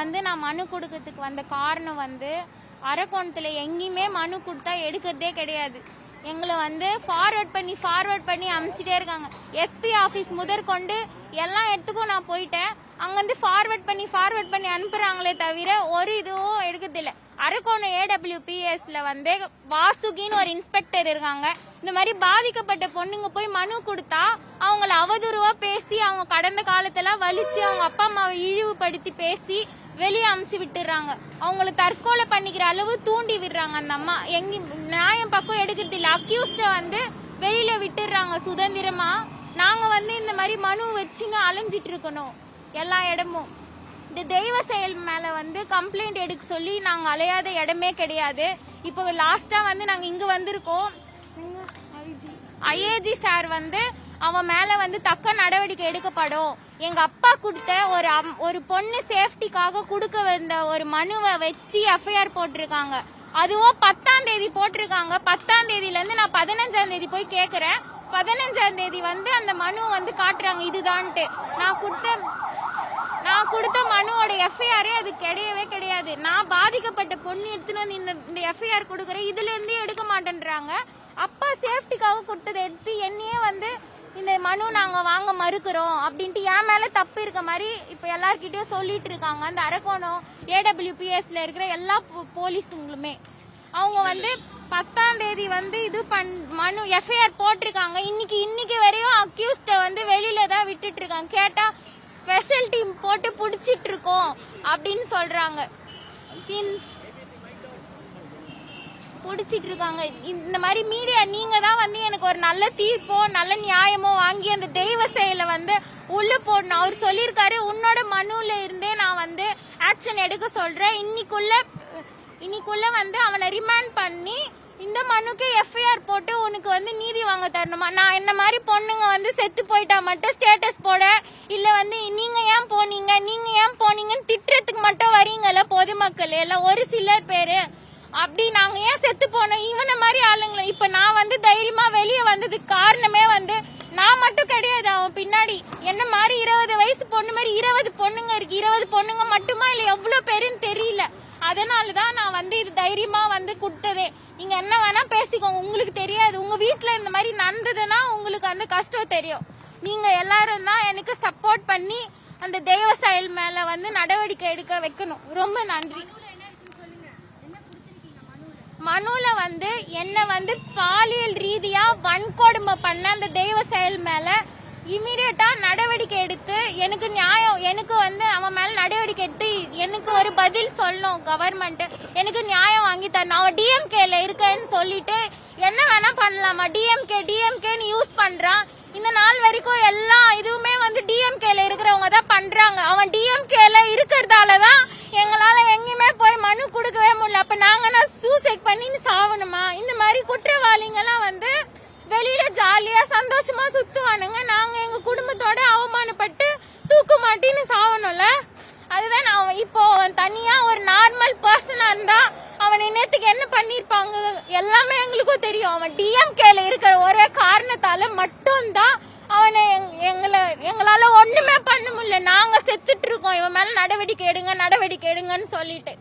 வந்து நான் மனு கொடுக்கறதுக்கு வந்த காரணம் வந்து அரக்கோணத்துல எங்கேயுமே மனு கொடுத்தா எடுக்கிறதே கிடையாது. எங்களை வந்து ஃபார்வர்ட் பண்ணி ஃபார்வர்ட் பண்ணி அனுப்பிச்சிட்டே இருக்காங்க. எஸ்பி ஆஃபீஸ் முதற்கொண்டு எல்லா இடத்துக்கும் நான் போயிட்டேன். அங்கேருந்து ஃபார்வர்ட் பண்ணி ஃபார்வர்ட் பண்ணி அனுப்புகிறாங்களே தவிர ஒரு இதுவும் எடுக்கிறதில்ல. அரக்கோணம் ஏடபிள்யூபிஎஸ்ல வந்து வாசுகின்னு ஒரு இன்ஸ்பெக்டர் இருக்காங்க. இந்த மாதிரி பாதிக்கப்பட்ட பொண்ணுங்க போய் மனு கொடுத்தா அவங்கள அவதூறுவா பேசி அவங்க கடந்த காலத்தெல்லாம் வலிச்சு அவங்க அப்பா அம்மாவை இழிவுபடுத்தி பேசி வெளியே அமுச்சு விட்டுறாங்க. அவங்கள தற்கொலை பண்ணிக்கிற அளவு தூண்டி விடுறாங்க அந்த அம்மா. எங்க நியாயம் பக்கம் எடுக்கிறது இல்ல அக்யூஸ்ட வந்து வெளியில விட்டுறாங்க சுதந்திரமா. நாங்க வந்து இந்த மாதிரி மனு வச்சுன்னு அலைஞ்சிட்டு இருக்கணும். எல்லா இடமும். இந்த தெய்வ செயல் மேல வந்து கம்ப்ளைண்ட் எடுக்க சொல்லி நாங்க அலையாத இடமே கிடையாது. இப்போ லாஸ்டா வந்து நாங்க இங்க வந்திருக்கோம். ஐஏஜி சார் வந்து அவன் மேல வந்து தக்க நடவடிக்கை எடுக்கப்படும். எங்க அப்பா கொடுத்த ஒரு அம்- ஒரு பொண்ணு சேஃப்டிக்காக கொடுக்க வந்த ஒரு மனுவை வச்சு எஃப்ஐஆர் போட்டிருக்காங்க. அதுவும் பத்தாம் தேதி போட்டிருக்காங்க. பத்தாம் தேதியில இருந்து நான் பதினஞ்சாம் தேதி போய் கேக்குறேன். பதினஞ்சாம் தேதி வந்து அந்த மனு வந்து காட்டுறாங்க இதுதான்ட்டு. நான் கொடுத்த நான் கொடுத்த மனுவோட எஃப்ஐஆரே அது கிடையவே கிடையாது. நான் பாதிக்கப்பட்ட பொண்ணு எடுத்துன்னு வந்து இந்த இந்த எஃப்ஐஆர் கொடுக்குறேன். இதுலேருந்தே எடுக்க மாட்டேன்றாங்க. அப்பா சேஃப்டிக்காக கொடுத்ததை எடுத்து என்னையே வந்து இந்த மனு நாங்க வாங்க மறுக்கிறோம் அப்படின்ட்டு என் மேல தப்பு இருக்க மாதிரி இப்ப எல்லார்கிட்டயும் சொல்லிட்டு இருக்காங்க. அந்த அரக்கோணம் ஏடபிள்யூபிஎஸ்ல இருக்கிற எல்லா போலீஸுங்களுமே. அவங்க வந்து பத்தாம் தேதி வந்து இது பண் மனு எஃப்ஐஆர் போட்டிருக்காங்க. இன்னைக்கு இன்னைக்கு வரையும் அக்யூஸ்ட வந்து வெளியில தான் விட்டுட்டு இருக்காங்க கேட்டா ஸ்பெஷல் டீம் போட்டு புடிச்சிட்டு இருக்கோம் அப்படின்னு சொல்றாங்க. புடிச்சிட்டு இருக்காங்க இந்த மாதிரி மீடியா நீங்க தான் வந்து எனக்கு ஒரு நல்ல தீர்ப்போ நல்ல நியாயமோ வாங்கி அந்த தெய்வ செயலை வந்து உள்ள போடணும். அவர் சொல்லியிருக்காரு உன்னோட மனுல இருந்தே நான் வந்து ஆக்ஷன் எடுக்க சொல்றேன். இன்னைக்குள்ள இன்னைக்குள்ள வந்து அவனை ரிமாண்ட் பண்ணி இந்த மனுக்கு எஃப்ஐஆர் போட்டு உனக்கு வந்து நீதி வாங்க தரணுமா? நான் என்ன மாதிரி பொண்ணுங்க வந்து செத்து போயிட்டா மட்டும் ஸ்டேட்டஸ் போட? இல்ல வந்து நீங்க ஏன் போனீங்க? நீங்க ஏன் போனீங்கன்னு திட்டுறதுக்கு மட்டும் வரீங்கல்ல பொதுமக்கள்? எல்லாம் ஒரு சிலர் பேரு. அப்படி நாங்க ஏன் செத்து போனோம்? இவனை மாதிரி ஆளுங்களை. இப்ப நான் வந்து தைரியமா வெளியே வந்ததுக்கு காரணமே வந்து நான் மட்டும் கிடையாது அவன் பின்னாடி. என்ன மாதிரி இருபது வயசு பொண்ணு மாதிரி இருபது பொண்ணுங்க இருக்கு. இருபது பொண்ணுங்க மட்டுமா? இல்ல எவ்வளவு பேருன்னு தெரியல. அதனால தான் நான் வந்து இது தைரியமா வந்து கொடுத்ததே நீங்க என்ன வேணா பேசிக்கோங்க. உங்களுக்கு தெரியாது. உங்க வீட்டுல இந்த மாதிரி நடந்ததுன்னா உங்களுக்கு அந்த கஷ்டம் தெரியும். நீங்க எல்லாரும் தான் எனக்கு சப்போர்ட் பண்ணி அந்த தெய்வ செயல் மேல வந்து நடவடிக்கை எடுக்க வைக்கணும். ரொம்ப நன்றி. மனுல வந்து என்ன வந்து பாலியல் ரீதியா வன்கொடுமை பண்ண அந்த தெய்வ செயல் மேல இமீடியட்டா நடவடிக்கை எடுத்து எனக்கு நியாயம் எனக்கு வந்து அவன் மேல நடவடிக்கை எடுத்து எனக்கு ஒரு பதில் சொல்லணும் கவர்மெண்ட் எனக்கு நியாயம் வாங்கி தரணும். அவன் டிஎம்கேல இருக்கேன்னு சொல்லிட்டு என்ன வேணா பண்ணலாமா? டிஎம்கே டிஎம்கேன்னு யூஸ் பண்றான். இந்த நாள் வரைக்கும் எல்லா இதுவுமே வந்து டிஎம்கேல இருக்கிறவங்க தான் பண்றாங்க. அவன் டிஎம்கேல இருக்கிறதால தான் எங்களால எங்கேயுமே போய் மனு கொடுக்கவே முடியல. அப்ப நாங்கன்னா சூசைட் சும்மா சுத்துவானுங்க நாங்க எங்க குடும்பத்தோட அவமானப்பட்டு தூக்கு மாட்டின்னு சாவணும்ல? அதுதான் நான் இப்போ அவன் தனியா ஒரு நார்மல் பர்சனா இருந்தா அவன் இன்னத்துக்கு என்ன பண்ணிருப்பாங்க? எல்லாமே எங்களுக்கும் தெரியும். அவன் டிஎம்கேல இருக்கிற ஒரே காரணத்தால மட்டும்தான் அவனை எங்களை எங்களால ஒண்ணுமே பண்ண முடியல. நாங்க செத்துட்டு இருக்கோம். இவன் மேல நடவடிக்கை எடுங்க நடவடிக்கை எடுங்கன்னு சொல்லிட்டு.